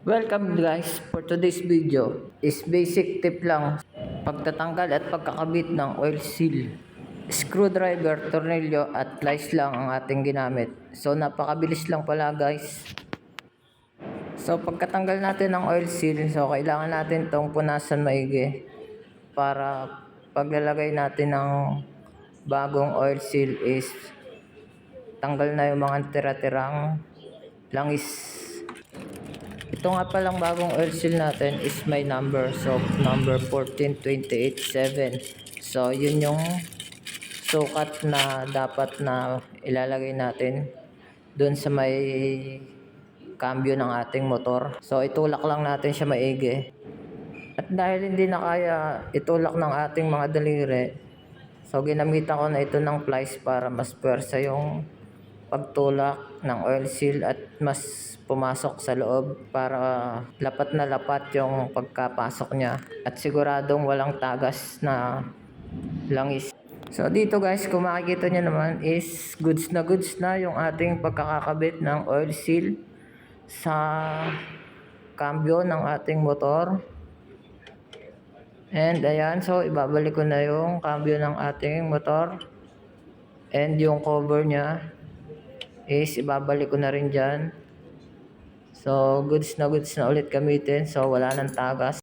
Welcome guys for today's video. Is basic tip lang pagtatanggal at pagkakabit ng oil seal. Screwdriver, tornilyo at plies lang ang ating ginamit. So napakabilis lang pala guys. So pagkatanggal natin ng oil seal so kailangan natin tong punasan maigi para paglalagay natin ng bagong oil seal is tanggal na yung mga tira-tirang langis ito nga palang bagong oil seal natin is my number. So, number 14287. So, yun yung sukat na dapat na ilalagay natin dun sa may cambio ng ating motor. So, itulak lang natin siya maigi. At dahil hindi na kaya itulak ng ating mga daliri, so ginamitan ko na ito ng plies para mas pwersa yung pagtulak ng oil seal at mas pumasok sa loob para lapat na lapat yung pagkapasok niya at siguradong walang tagas na langis. So dito guys, kung makikita nyo naman is goods na goods na yung ating pagkakakabit ng oil seal sa cambio ng ating motor. And ayan, so ibabalik ko na yung cambio ng ating motor. And yung cover niya is ibabalik ko na rin dyan. So, goods na goods na ulit gamitin. So, wala nang tagas.